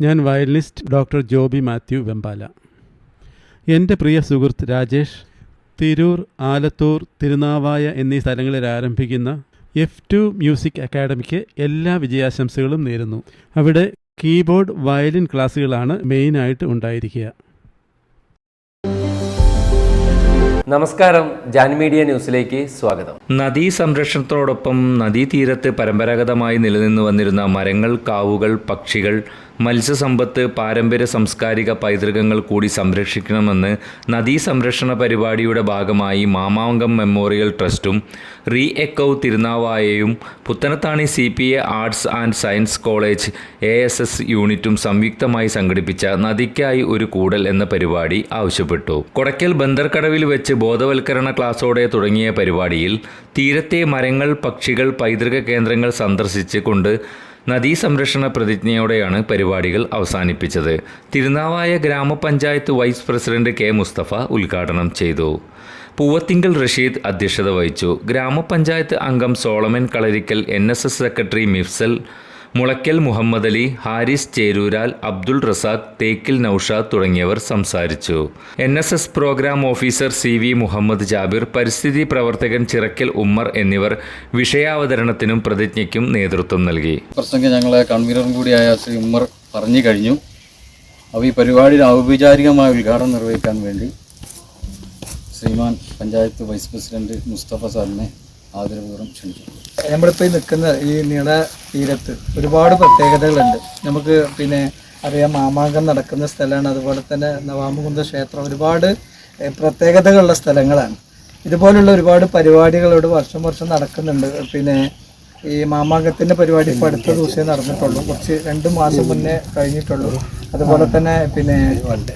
ഞാൻ violinist doctor Joby Mathew Vembala. എന്റെ പ്രിയ സുഹൃത്ത് രാജേഷ് തിരൂർ ആലത്തൂർ തിരുനാവായ എന്നീ സ്ഥലങ്ങളിൽ ആരംഭിക്കുന്ന എഫ് ടു മ്യൂസിക് അക്കാഡമിക്ക് എല്ലാ വിജയാശംസകളും നേരുന്നു. അവിടെ കീബോർഡ് വയലിൻ ക്ലാസ്സുകളാണ് മെയിനായിട്ട് ഉണ്ടായിരിക്കുക. നമസ്കാരം ജാൻ മീഡിയ ന്യൂസിലേക്ക് സ്വാഗതം. നദീ സംരക്ഷണത്തോടൊപ്പം നദീതീരത്ത് പരമ്പരാഗതമായി നിലനിന്നു വന്നിരുന്ന മരങ്ങൾ കാവുകൾ പക്ഷികൾ മത്സ്യസമ്പത്ത് പാരമ്പര്യ സാംസ്കാരിക പൈതൃകങ്ങൾ കൂടി സംരക്ഷിക്കണമെന്ന് നദീ സംരക്ഷണ പരിപാടിയുടെ ഭാഗമായി മാമാങ്കം മെമ്മോറിയൽ ട്രസ്റ്റും re echo തിരുനാവായയും Puthanathani C P A arts and science college A S S യൂണിറ്റും സംയുക്തമായി സംഘടിപ്പിച്ച നദിക്കായി ഒരു കൂടൽ എന്ന പരിപാടി ആവശ്യപ്പെട്ടു. കൊടക്കൽ ബന്ദർക്കടവിൽ വെച്ച് ബോധവൽക്കരണ ക്ലാസ്സോടെ തുടങ്ങിയ പരിപാടിയിൽ തീരത്തെ മരങ്ങൾ പക്ഷികൾ പൈതൃക കേന്ദ്രങ്ങൾ സന്ദർശിച്ച് കൊണ്ട് നദീ സംരക്ഷണ പ്രതിജ്ഞയോടെയാണ് പരിപാടികൾ അവസാനിപ്പിച്ചത്. തിരുനാവായ ഗ്രാമപഞ്ചായത്ത് വൈസ് പ്രസിഡന്റ് കെ. മുസ്തഫ ഉദ്ഘാടനം ചെയ്തു. പൂവത്തിങ്കൽ റഷീദ് അധ്യക്ഷത വഹിച്ചു. ഗ്രാമപഞ്ചായത്ത് അംഗം Solomon Kalarikkal N. Secretary Mifsal Mulakkal Muhammad Ali Haris Cherooral Abdul Razak Thekkil Noushad തുടങ്ങിയവർ സംസാരിച്ചു. N S S programme officer C V Muhammad Jabir പരിസ്ഥിതി പ്രവർത്തകൻ ചിറക്കൽ ഉമ്മർ എന്നിവർ വിഷയാവതരണത്തിനും പ്രതിജ്ഞയ്ക്കും നേതൃത്വം നൽകി. പ്രസംഗം ഞങ്ങളെ കൺവീനറും കൂടിയായ ശ്രീ ഉമ്മർ പറഞ്ഞു കഴിഞ്ഞു. അപ്പോൾ ഈ പരിപാടിയുടെ ഔപചാരികമായ ഉദ്ഘാടനം നിർവഹിക്കാൻ വേണ്ടി ശ്രീമാൻ പഞ്ചായത്ത് വൈസ് പ്രസിഡന്റ് മുസ്തഫ സാറിനെ ആദരപൂർവം ക്ഷണിച്ചു നമ്മളിപ്പോൾ ഈ നിൽക്കുന്ന ഈ നീള തീരത്ത് ഒരുപാട് പ്രത്യേകതകളുണ്ട്. നമുക്ക് പിന്നെ അറിയാം മാമാങ്കം നടക്കുന്ന സ്ഥലമാണ്. അതുപോലെ തന്നെ നവാമുകുന്ദ ക്ഷേത്രം ഒരുപാട് പ്രത്യേകതകളുള്ള സ്ഥലങ്ങളാണ്. ഇതുപോലുള്ള ഒരുപാട് പരിപാടികളോട് വർഷം വർഷം നടക്കുന്നുണ്ട്. പിന്നെ ഈ മാമാങ്കത്തിന്റെ പരിപാടി ഇപ്പോൾ അടുത്ത ദിവസമേ നടന്നിട്ടുള്ളൂ. കുറച്ച് രണ്ട് മാസം മുന്നേ കഴിഞ്ഞിട്ടുള്ളൂ. അതുപോലെ തന്നെ പിന്നെ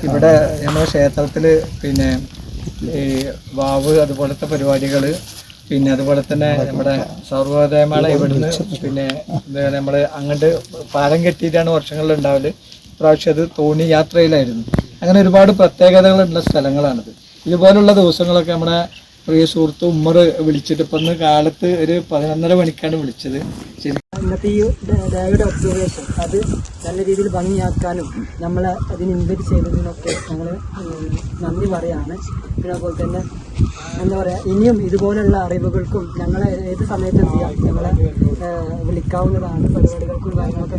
ഇവിടെ നമ്മുടെ ക്ഷേത്രത്തിൽ പിന്നെ ഈ വാവ് അതുപോലത്തെ പരിപാടികൾ പിന്നെ അതുപോലെ തന്നെ നമ്മുടെ സർവോദയമേള ഇവിടുന്ന് പിന്നെ നമ്മൾ അങ്ങോട്ട് പാലം കെട്ടിയിട്ടാണ് വർഷങ്ങളിൽ ഉണ്ടാവൽ. പ്രാവശ്യം അത് തോണി യാത്രയിലായിരുന്നു. അങ്ങനെ ഒരുപാട് പ്രത്യേകതകളുള്ള സ്ഥലങ്ങളാണിത്. ഇതുപോലുള്ള ദിവസങ്ങളൊക്കെ നമ്മുടെ പ്രിയ സുഹൃത്ത് ഉമ്മർ വിളിച്ചിട്ട് ഇപ്പം കാലത്ത് ഒരു പതിനൊന്നര മണിക്കാണ് വിളിച്ചത്. ശരി. ഇന്നത്തെ ഈ ഡേയുടെ ഒബ്സർവേഷൻ അത് നല്ല രീതിയിൽ ഭംഗിയാക്കാനും നമ്മൾ അതിന് ഇൻവൈറ്റ് ചെയ്തതിനൊക്കെ ഞങ്ങൾ നന്ദി പറയാണ്. പിന്നെ അതുപോലെ തന്നെ എന്താ പറയുക ഇനിയും ഇതുപോലുള്ള അറിവുകൾക്കും ഞങ്ങളെ ഏത് സമയത്തും ചെയ്യാം ഞങ്ങളെ വിളിക്കാവുന്നതാണ്. പരിപാടികൾക്കും കാര്യങ്ങളൊക്കെ